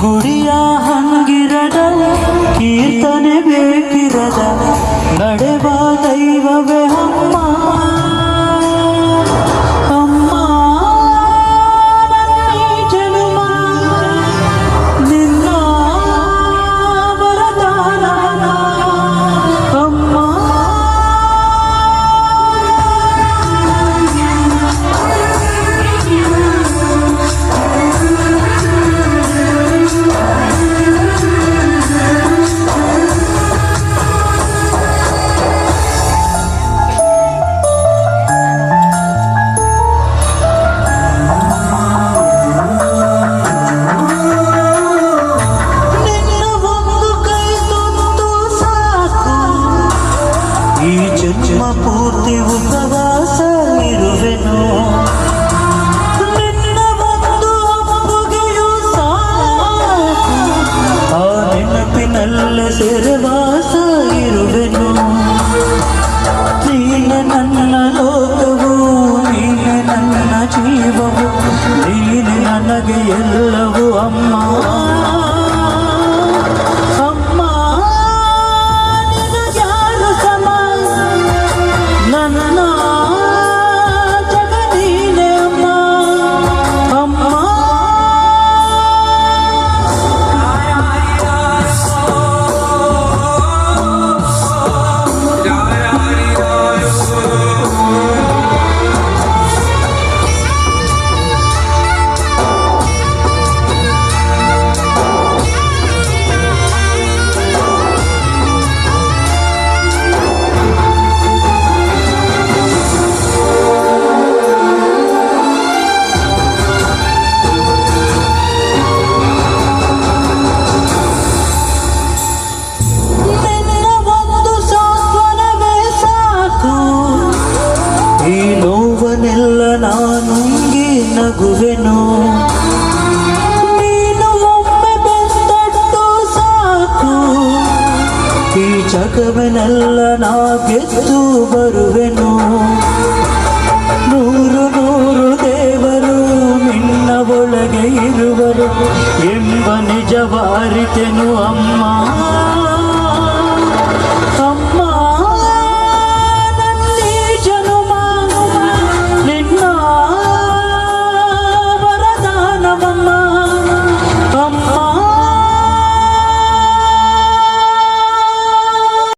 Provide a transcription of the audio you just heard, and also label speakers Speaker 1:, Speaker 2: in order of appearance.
Speaker 1: ಗುಡಿಯ ಹಂಗಿರದ ಕೀರ್ತನೆ ಬೇಕಿರದ ನಡೆವ ದೈವವೇ. ಈ ಜನ್ಮ ಪೂರ್ತಿ ಉಪವಾಸ ಇರುವೆನು ನಿನ್ನ ಒಂದು ಅಪ್ಪುಗೆಯೂ ಸಾಕು ಆ ನೆನಪಿನಲ್ಲ ಸೆರೆವಾಸ ಇರುವೆನು ನೀನೆ ನನ್ನ ಲೋಕವು ನೀನೆ ನನ್ನ ಜೀವವು ನೀನೆ ನನಗೆ ಎಲ್ಲವೂ ನಾನುಂಗಿ ನಗುವೆನು ನೀನು ಒಮ್ಮೆ ಬೆಂದಟ್ಟು ಸಾಕು ಈ ಜಗವನೆಲ್ಲ ನಾ ಗೆದ್ದು ಬರುವೆನು ನೂರು ನೂರು ದೇವರು ನಿನ್ನ ಒಳಗೆ ಇರುವರು ಎಂಬ ನಿಜವಾರಿತೆನು ಅಮ್ಮ